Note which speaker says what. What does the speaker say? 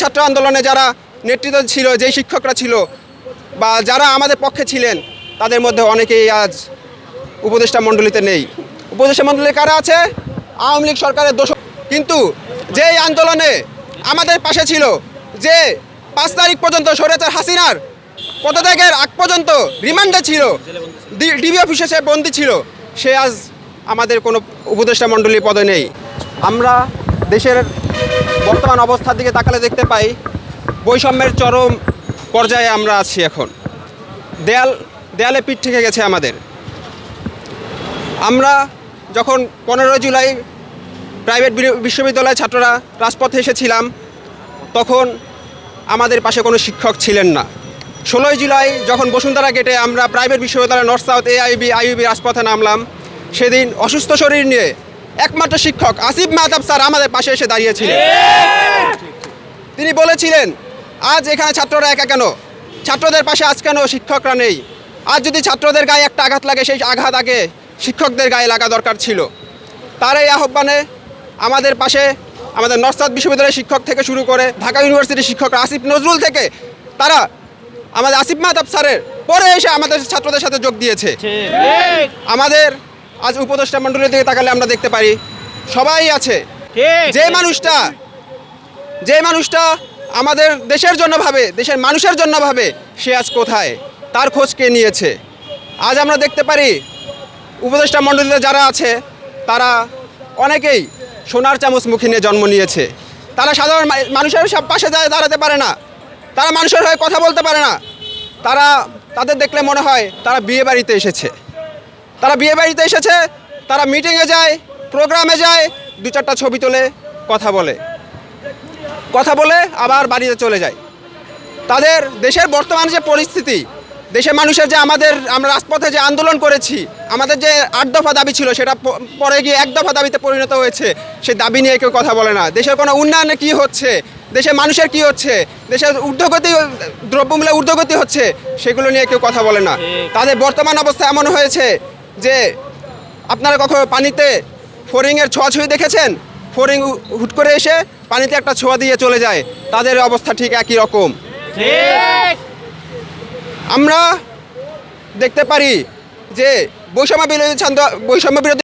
Speaker 1: ছাত্র আন্দোলনে যারা নেতৃত্ব ছিল, যেই শিক্ষকরা ছিল বা যারা আমাদের পক্ষে ছিলেন, তাদের মধ্যে অনেকেই আজ উপদেষ্টা মণ্ডলীতে নেই। উপদেষ্টা মণ্ডলী কারা আছে? আওয়ামী লীগ সরকারের দোষ। কিন্তু যেই আন্দোলনে আমাদের পাশে ছিল, যে পাঁচ তারিখ পর্যন্ত সরেচার হাসিনার পদত্যাগের আগ পর্যন্ত রিমান্ডে ছিল ডিবি অফিসে সে বন্দি ছিল, সে আজ আমাদের কোনো উপদেষ্টা মণ্ডলী পদে নেই। আমরা দেশের বর্তমান অবস্থার দিকে তাকালে দেখতে পাই, বৈষম্যের চরম পর্যায়ে আমরা আছি এখন। দেয়াল, দেয়ালে পিঠ থেকে গেছে আমাদের। আমরা যখন পনেরোই জুলাই প্রাইভেট বিশ্ববিদ্যালয়ের ছাত্ররা রাজপথে এসেছিলাম, তখন আমাদের পাশে কোনো শিক্ষক ছিলেন না। ষোলোই জুলাই যখন বসুন্ধরা গেটে আমরা প্রাইভেট বিশ্ববিদ্যালয় নর্থ সাউথ এআইবি আইইবি রাজপথে নামলাম, সেদিন অসুস্থ শরীর নিয়ে একমাত্র শিক্ষক আসিফ মাহতাব স্যার আমাদের পাশে এসে দাঁড়িয়েছিলেন। তিনি বলেছিলেন আজ এখানে ছাত্ররা একা কেন? ছাত্রদের পাশে আজ কেন শিক্ষকরা নেই? আজ যদি ছাত্রদের গায়ে একটা আঘাত লাগে সেই আঘাত আগে শিক্ষকদের গায়ে লাগা দরকার ছিল। তার এই আহ্বানে আমাদের পাশে আমাদের নর্থ সাউথ বিশ্ববিদ্যালয়ের শিক্ষক থেকে শুরু করে ঢাকা ইউনিভার্সিটির শিক্ষক আসিফ নজরুল থেকে তারা আমাদের আসিফ মাহতাব স্যারের পরে এসে আমাদের ছাত্রদের সাথে যোগ দিয়েছে। আমাদের আজ উপদেষ্টা মণ্ডলীর দিকে তাকালে আমরা দেখতে পারি সবাই আছে। যে মানুষটা যে মানুষটা আমাদের দেশের জন্য ভাবে দেশের মানুষের জন্য ভাবে সে আজ কোথায়? তার খোঁজ কে নিয়েছে? আজ আমরা দেখতে পারি উপদেষ্টা মণ্ডলীতে যারা আছে তারা অনেকেই সোনার চামচ মুখী নিয়ে জন্ম নিয়েছে। তারা সাধারণ মানুষের সব পাশে যায় দাঁড়াতে পারে না। তারা মানুষের হয়ে কথা বলতে পারে না। তারা তাদের দেখলে মনে হয় তারা বিয়ে বাড়িতে এসেছে। তারা বিয়ে বাড়িতে এসেছে, তারা মিটিংয়ে যায় প্রোগ্রামে যায়, দু চারটা ছবি তোলে, কথা বলে। কথা বলে আবার বাড়িতে চলে যায়। তাদের দেশের বর্তমান যে পরিস্থিতি, দেশের মানুষের যে আমাদের, আমরা রাজপথে যে আন্দোলন করেছি, আমাদের যে আট দফা দাবি ছিল, সেটা পরে গিয়ে এক দফা দাবিতে পরিণত হয়েছে সেই দাবি নিয়ে কেউ কথা বলে না। দেশের কোনো উন্নয়নে কি হচ্ছে? দেশের মানুষের কি হচ্ছে? দেশের ঊর্ধ্বগতি দ্রব্যমূল্যে ঊর্ধ্বগতি হচ্ছে, সেগুলো নিয়ে কেউ কথা বলে না। তাদের বর্তমান অবস্থা এমন হয়েছে যে আপনারা কখনো পানিতে ফোরিংয়ের ছোঁয়াছুঁই দেখেছেন? ফোরিং হুট করে এসে পানিতে একটা ছোঁয়া দিয়ে চলে যায়। তাদের অবস্থা ঠিক একই রকম। আমরা দেখতে পারি যে বৈষম্য বিরোধী ছাত্র বৈষম্য বিরোধী